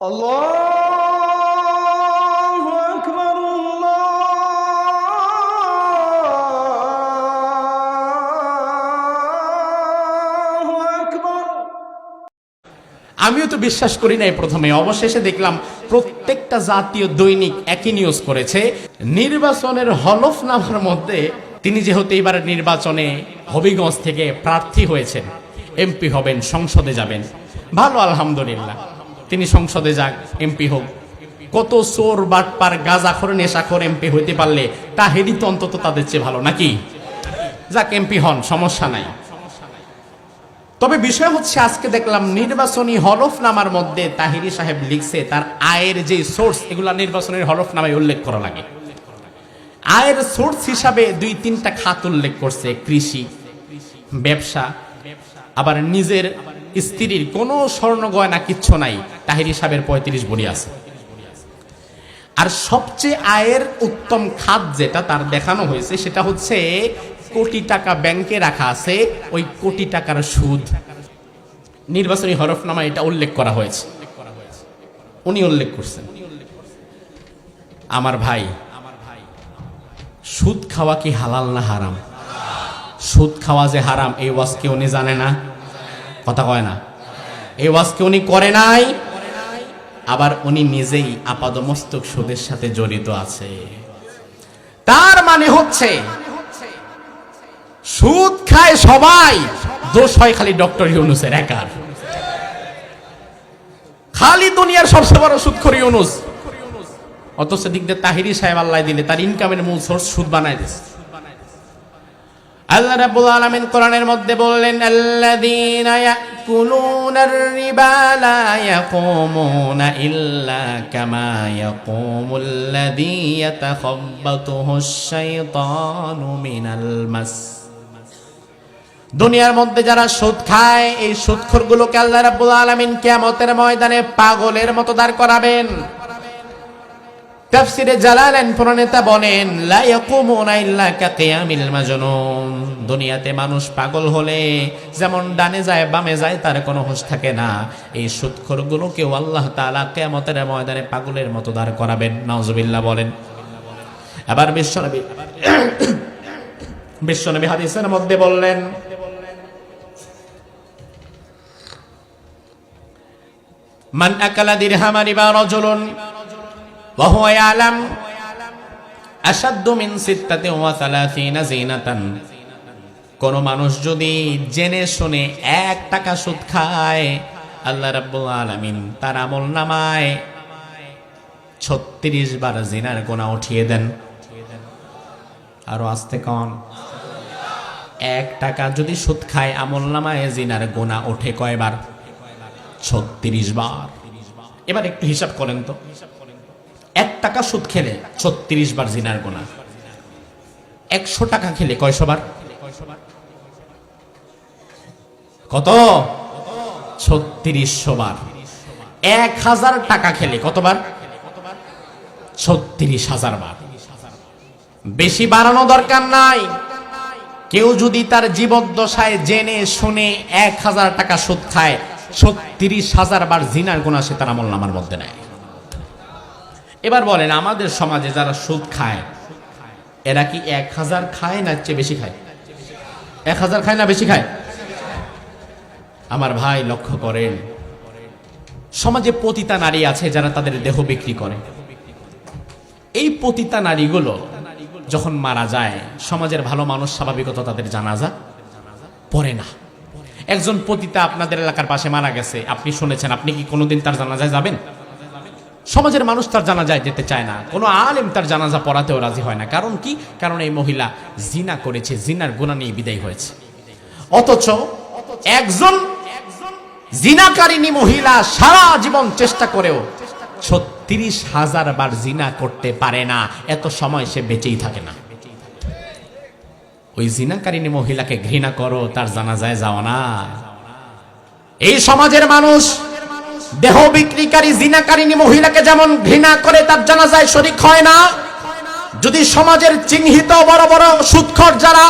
الله أكبر الله أكبر আমিও তো বিশ্বাস করি নাই প্রথমে অবশেষে দেখলাম প্রত্যেকটা জাতীয় দৈনিক একই নিউজ করেছে নির্বাচনের হলফনামার মধ্যে তিনি যেহেতু এবার নির্বাচনে হবিগঞ্জ থেকে প্রার্থী হয়েছেন এমপি হবেন সংসদে যাবেন ভালো আলহামদুলিল্লাহ তিনি সংসদে যাক, এমপি হোক। কত চোর, বাটপার, গাজাখর, নেশাখর এমপি হইতে পারলে তা হেডি তো অন্তত তাদের চেয়ে ভালো, নাকি? যাক, এমপি হন, সমস্যা নাই। তবে বিষয় হচ্ছে, আজকে দেখলাম নির্বাচনী হলফনামার মধ্যে তাহিরি সাহেব লিখছে, তার আয়ের যে সোর্স এগুলা নির্বাচনের হলফনামায় উল্লেখ করা লাগে। আয়ের সোর্স হিসাবে দুই তিনটা খাত উল্লেখ করছে, কৃষি, ব্যবসা, আবার নিজের স্ত্রীর কোনো স্বর্ণ গয়না কিচ্ছু নাই, তাহিরি সাহেবের পঁয়ত্রিশ বড়ি আছে। আর সবচেয়ে আয়ের উত্তম খাত যেটা তার দেখানো হয়েছে, সেটা হচ্ছে কোটি টাকা ব্যাংকে রাখা আছে, ওই কোটি টাকার সুদ। নির্বাচনী হরফনামা এটা উল্লেখ করা হয়েছে। উনি উল্লেখ করছেন, আমার ভাই, সুদ খাওয়া কি হালাল না হারাম? সুদ খাওয়া যে হারাম, এই ওয়াজকে উনি জানে না? কথা কয় না। এই ওয়াজকে উনি করে নাই? আবার উনি নিজেই আপাদমস্তক সুদের সাথে জড়িত আছে। তার মানে হচ্ছে, সুদ খায় সবাই, দোষ হয় খালি ডক্টর ইউনুসের একার। খালি দুনিয়ার সবচেয়ে বড় সুদ সুদখোর ইউনুস। অথচ দিক দিয়ে তাহিরি সাহেব আল্লাহ দিলে, তার ইনকামের মূল সোর্স সুদ বানায় দিচ্ছে আল্লাহ রাব্বুল আলামিন কোরআনের মধ্যে বললেন, আল্লাযীনা ইয়াকুলুনার রিবা লা ইয়াকুমুনা ইল্লা কামা ইয়াকুমুল্লাযী ইয়াতাখাব্বাতুহুশ শাইতানু মিনাল মাস। দুনিয়ার মধ্যে যারা সুদ খায়, এই সুদখোরগুলোকে আল্লাহ রাব্বুল আলামিন কিয়ামতের ময়দানে পাগলের মতো দাঁড় করাবেন। তাফসিরে জালালাইন প্রণেতা বলেন মাজনুন দুনিয়াতে মানুষ পাগল হলে যেমন ডানে যায়, বামে যায়, তার কোনো হুঁশ থাকে না। এই সুদখোরগুলোকেও আল্লাহ তাআলা কিয়ামতের ময়দানে পাগলের মতো দাঁড় করাবেন, নাউজুবিল্লাহ বলেন। আবার বিশ্বনবী বিশ্বনবী হাদিসের মধ্যে বললেন, মান আকালা দিরহামা রিবা রাজুলুন وهو يعلم أشد من ستة وثلاثين زينة কোন মানুষ যদি জেনে শুনে এক টাকা সুদ খায় আল্লাহ রাব্বুল আলামিন তার আমল নামায় ছত্রিশ বার জিনার গোনা উঠিয়ে দেন আরো আসতে কন এক টাকা যদি সুদ খায় আমল নামায় জিনার গোনা ওঠে কয়বার ছত্রিশ বার এবার একটু হিসাব করেন তো এক টাকা সুদ খেলে ছত্রিশ বার জিনার গোনা। একশো টাকা খেলে কয়শো বার? কত? ছত্রিশশো বার। এক হাজার টাকা খেলে কতবার ছত্রিশ হাজার বার। বেশি বাড়ানো দরকার নাই। কেউ যদি তার জীবদ্দশায় জেনে শুনে এক হাজার টাকা সুদ খায়, ছত্রিশ হাজার বার জিনার গোনা সে তার আমল নামার মধ্যে নেয়। এবার বলেন, আমাদের সমাজে যারা সুদ খায়, এরা কি এক হাজার খায় না চেয়ে বেশি খায়? এক হাজার খায় না বেশি খায়? আমার ভাই লক্ষ্য করেন, সমাজে পতিতা নারী আছে যারা তাদের দেহ বিক্রি করে। এই পতিতা নারীগুলো যখন মারা যায়, সমাজের ভালো মানুষ স্বাভাবিকত তাদের জানাজা পড়ে না। একজন পতিতা আপনাদের এলাকার পাশে মারা গেছে, আপনি শুনেছেন, আপনি কি কোনোদিন তার জানাজায় যাবেন? সমাজের মানুষ তার জানাজায় যেতে চায় না। কোনো আলেম তার জানাজা পড়াতেও রাজি হয় না। কারণ কি? কারণ এই মহিলা জিনা করেছে, জিনার গুণা নিয়ে বিদায় হয়েছে। অথচ একজন জিনাকারিনী মহিলা সারা জীবন চেষ্টা করেও ছত্রিশ হাজার বার জিনা করতে পারে না। এত সময় সে বেঁচেই থাকে না। ওই জিনাকারিনী মহিলাকে ঘৃণা করো, তার জানাজায় যাও না। এই সমাজের মানুষ দেহ বিক্রিকারী জিনাকারিনী মহিলাকে যেমন ঘৃণা করে, তার জানাজায় শরিক হয় না। যদি সমাজের চিহ্নিত বড় বড় সুৎখর যারা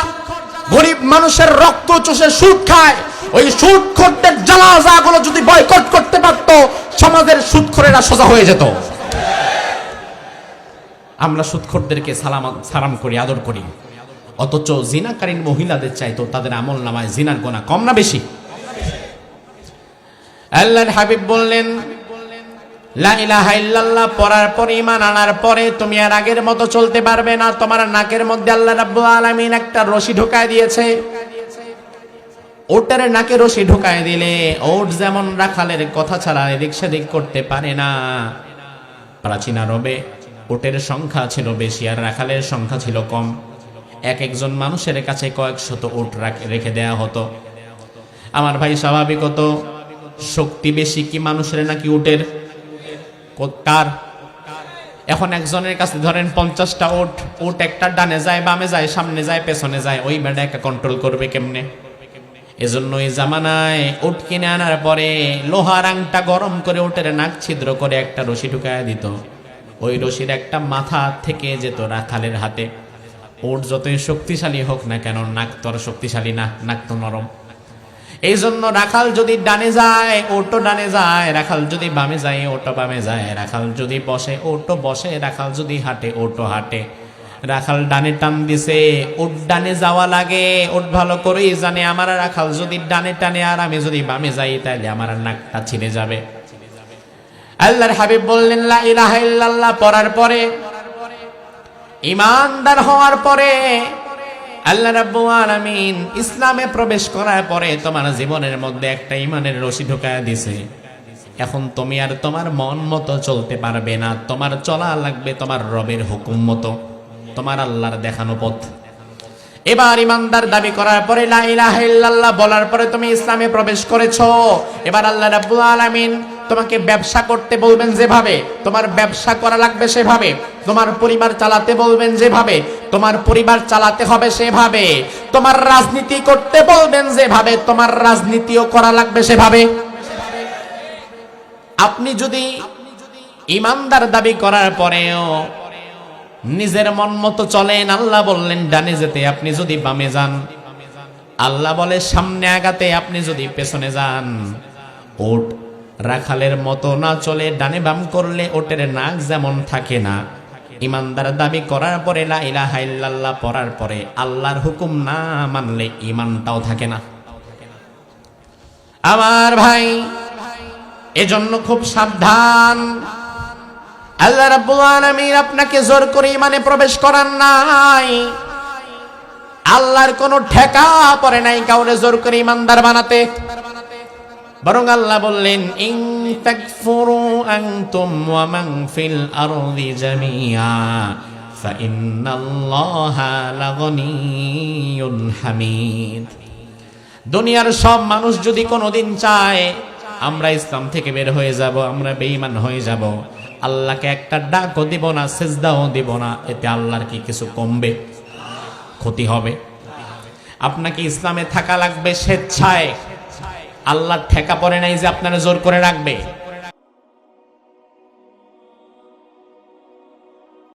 গরিব মানুষের রক্ত চষে সুদ খায়, ওই সুদখোরদের জানাজাগুলো যদি বয়কট করতে পারতো, সমাজের সুদখোরের সোজা হয়ে যেত। আমরা সুৎখরদেরকে সালাম সালাম করি, আদর করি। অথচ জিনাকারীন মহিলাদের চাইতো তাদের আমল নামায় জিনার গোনা কম না বেশি। আল্লাহর হাবিব বললেন, লা ইলাহা ইল্লাল্লাহ, পড়ার পরে ইমান আনার পরে তুমি আর আগের মতো চলতে পারবে না। তোমার নাকের মধ্যে আল্লাহ রাব্বুল আলামিন একটা রশি ঢোকায় দিয়েছে। ওটার নাকে রশি ঢোকায় দিলে ওট যেমন রাখালের কথা ছাড়া এদিক সেদিক করতে পারে না। প্রাচীন আরবে ওটের সংখ্যা ছিল বেশি আর রাখালের সংখ্যা ছিল কম। এক একজন মানুষের কাছে কয়েক শত ওট রাখ- রেখে দেয়া হতো। আমার ভাই স্বাভাবিকত শক্তি বেশি কি মানুষের নাকি উটের? কার? এখন একজনের কাছে ধরেন পঞ্চাশটা ওট ওট একটা ডানে যায়, বামে যায়, সামনে যায়, পেছনে যায়, ওই বেড়া একটা কন্ট্রোল করবে কেমনে? এজন্য এই জামানায় উট কিনে আনার পরে লোহার আংটা গরম করে ওটের নাক ছিদ্র করে একটা রশি ঢুকায় দিত। ওই রশির একটা মাথা থেকে যেত রাখালের হাতে। ওট যতই শক্তিশালী হোক না কেন, নাক তো আর শক্তিশালী না, নাক তো নরম। এই জন্য রাখাল যদি ডানে যায়, ওটো ডানে যায়, রাখাল যদি বামে যায়, ওটো বামে যায়, রাখাল যদি বসে, ওটো বসে, রাখাল যদি হাঁটে, ওটো হাঁটে। রাখাল ডানে টান দিছে ওট ডানে যাওয়া লাগে ওট ভালো করেই জানে আমার রাখাল যদি ডানে টানে আর আমি যদি বামে যাই তাহলে আমার নাকটা ছিঁড়ে যাবে। আল্লাহর হাবিব বললেন, লা ইলাহা ইল্লাল্লাহ পড়ার পরে, ইমানদার হওয়ার পরে আল্লাহ রাব্বুল আলামিন ইসলামে প্রবেশ করার পরে তোমার জীবনের মধ্যে একটা ইমানের রশি ঢোকায় দিছে। এখন তুমি আর তোমার মন মতো চলতে পারবে না। তোমার চলা লাগবে তোমার রবের হুকুম মতো। তোমার আল্লাহর দেখানো পথ। এবার ইমানদার দাবি করার পরে লা ইলাহা ইল্লাল্লাহ বলার পরে তুমি ইসলামে প্রবেশ করেছ। এবার আল্লাহ রাব্বুল আলামিন তোমাকে ব্যবসা করতে বলবেন যেভাবে, তোমার ব্যবসা করা লাগবে সেভাবে, তোমার পরিবার চালাতে বলবেন যেভাবে, তোমার পরিবার চালাতে হবে সেভাবে, তোমার রাজনীতি করতে বলবেন যেভাবে, তোমার রাজনীতিও করা লাগবে সেভাবে। আপনি যদি ইমানদার দাবি করার পরেও নিজের মন মতো চলেন, আল্লাহ বললেন, ডানে যেতে আপনি যদি বামে যান। আল্লাহ বলে, সামনে আগাতে আপনি যদি পেছনে যান ওট রাখালের মতো না চলে ডানে বাম করলে ওটের নাক যেমন থাকে না। ইমানদার দাবি করার পরে লা ইলাহা ইল্লাল্লাহ পড়ার পরে আল্লাহর হুকুম না মানলে ইমানটাও থাকে না। আমার ভাই, এজন্য খুব সাবধান। আল্লাহ রাব্বুল আপনাকে জোর করে ইমানে প্রবেশ করার নাই। আল্লাহর কোনো ঠেকা পড়ে নাই কাউরে জোর করে ইমানদার বানাতে। বরং আল্লাহ বললেন ইন তাকফুরু আনতুম ওয়া মান ফিল আরদি জামিয়া ফাইন্নাল্লাহা লাগনিয়ুন হামিদ। দুনিয়ার সব মানুষ যদি কোনোদিন চায়, আমরা ইসলাম থেকে বের হয়ে যাব, আমরা বেঈমান হয়ে যাব। আল্লাহকে একটা ডাকও দিব না, সেজদাও দিব না, এতে আল্লাহর কি কিছু কমবে? ক্ষতি হবে? আপনাকে ইসলামে থাকা লাগবে স্বেচ্ছায়। আল্লাহর ঠেকা পড়ে নাই যে আপনারা জোর করে রাখবে।